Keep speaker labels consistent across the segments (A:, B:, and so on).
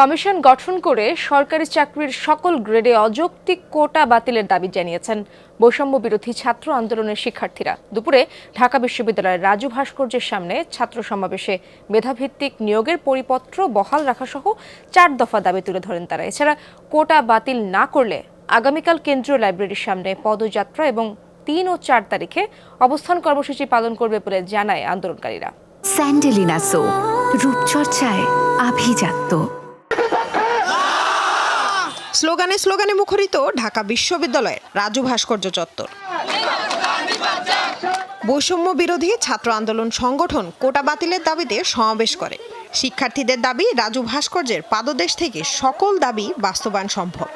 A: Commission গঠন করে সরকারি চাকরির সকল গ্রেডে অযৌক্তিক কোটা বাতিলের দাবি জানিয়েছেন বৈষম্য বিরোধী ছাত্র আন্দোলনের শিক্ষার্থীরা। দুপুরে ঢাকা বিশ্ববিদ্যালয়ের রাজু ভাস্কর্যের সামনে ছাত্র সমাবেশে মেধাভিত্তিক নিয়োগের পরিপত্র বহাল রাখা সহ চার দফা দাবি তুলে ধরেন তারা। এছাড়া কোটা বাতিল না করলে আগামীকাল কেন্দ্রীয় লাইব্রেরির সামনে পদযাত্রা এবং তিন ও চার তারিখে অবস্থান কর্মসূচি পালন করবে বলে জানায় আন্দোলনকারীরা।
B: স্যান্ডেলিনা সো, রূপচর্চায় আভিজাত্য।
C: স্লোগানে স্লোগানে মুখরিত ঢাকা বিশ্ববিদ্যালয়ের রাজু ভাস্কর্য চত্বর। বৈষম্য বিরোধী ছাত্র আন্দোলন সংগঠন কোটা বাতিলের দাবিতে সমাবেশ করে। শিক্ষার্থীদের দাবি, রাজু ভাস্কর্যের পাদদেশ থেকে সকল দাবি বাস্তবায়ন সম্ভব।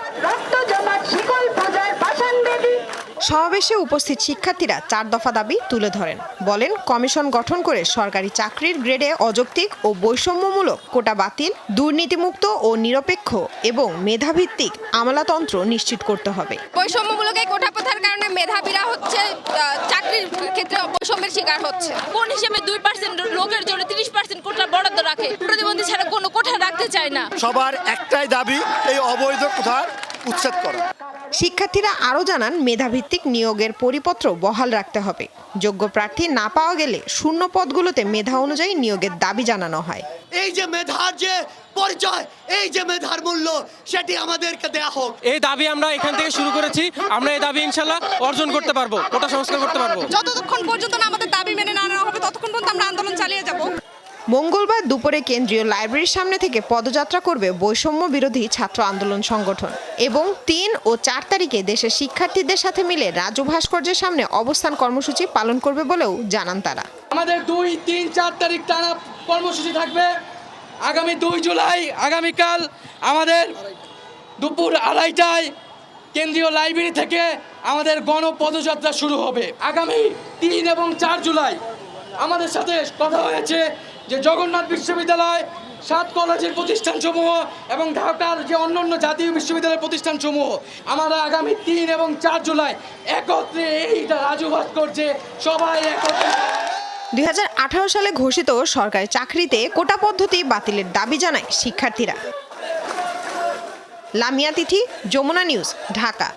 C: সমাবেশে উপস্থিত শিক্ষার্থীরা চার দফা দাবি তুলে ধরেন। বলেন কমিশন গঠন করে সরকারি চাকরির গ্রেডে অযৌক্তিক ও বৈষম্যমূলক কোটা বাতিল দুর্নীতিমুক্ত ও নিরপেক্ষ এবং মেধাভিত্তিক আমলাতন্ত্র নিশ্চিত করতে হবে।
D: বৈষম্যমূলক এই কোঠা প্রথার কারণে মেধাবীরা হচ্ছে আহ, চাকরির ক্ষেত্রে বৈষম্যের শিকার হচ্ছে। কোন হিসেবে দুই পার্সেন্ট লোকের জন্য তিরিশ পার্সেন্ট কোটা বরাদ্দ রাখে? প্রতিবন্ধী ছাড়া কোনো কোঠা রাখতে চায় না।
E: সবার একটাই দাবি এই অবৈধ কোথার উচ্ছেদ করা।
C: শিক্ষার্থীরা আরও জানান মেধাভিত্তিক নিয়োগের পরিপত্র বহাল রাখতে হবে। যোগ্য প্রার্থী না পাওয়া গেলে শূন্য পদগুলোতে মেধা অনুযায়ী নিয়োগের দাবি জানানো হয়।
F: এই যে মেধার যে পরিচয় এই যে মেধার মূল্য সেটি আমাদেরকে দেয়া হোক।
G: এই দাবি আমরা এখান থেকে শুরু করেছি। আমরা এই দাবি ইনশাল্লাহ অর্জন করতে পারব কোটা সংস্কার করতে পারব।
D: যতক্ষণ পর্যন্ত না আমাদের দাবি মেনে না নেওয়া হবে ততক্ষণ পর্যন্ত আমরা আন্দোলন চালিয়ে যাব
C: মঙ্গলবার দুপুরে কেন্দ্রীয় লাইব্রেরির সামনে থেকে পদযাত্রা করবে বৈষম্য বিরোধী ছাত্র আন্দোলন সংগঠন এবং তিন ও চার তারিখে দেশের শিক্ষার্থীদের সাথে মিলে রাজু ভাস্কর্যের সামনে অবস্থান কর্মসূচি পালন করবে বলেও জানান তারা।
G: আমাদের দুই, তিন, চার তারিখ টানা কর্মসূচি থাকবে। আগামী দুই জুলাই, আগামীকাল আমাদের দুপুর আড়াইটায় কেন্দ্রীয় লাইব্রেরি থেকে আমাদের গণপদযাত্রা শুরু হবে। আগামী তিন এবং চার জুলাই আমাদের সাথে কথা হয়েছে যে জগন্নাথ বিশ্ববিদ্যালয়, সাত কলেজের প্রতিষ্ঠানসমূহ এবং ঢাকার যে অন্যান্য জাতীয় বিশ্ববিদ্যালয়ের প্রতিষ্ঠানসমূহ, আমরা আগামী তিন এবং চার জুলাই একত্রে এই রাজু ভাস্কর্যে সবাই একত্রে।
C: দুই হাজার আঠারো সালে ঘোষিত সরকারি চাকরিতে কোটা পদ্ধতি বাতিলের দাবি জানায় শিক্ষার্থীরা। লামিয়া তিথি, যমুনা নিউজ, ঢাকা।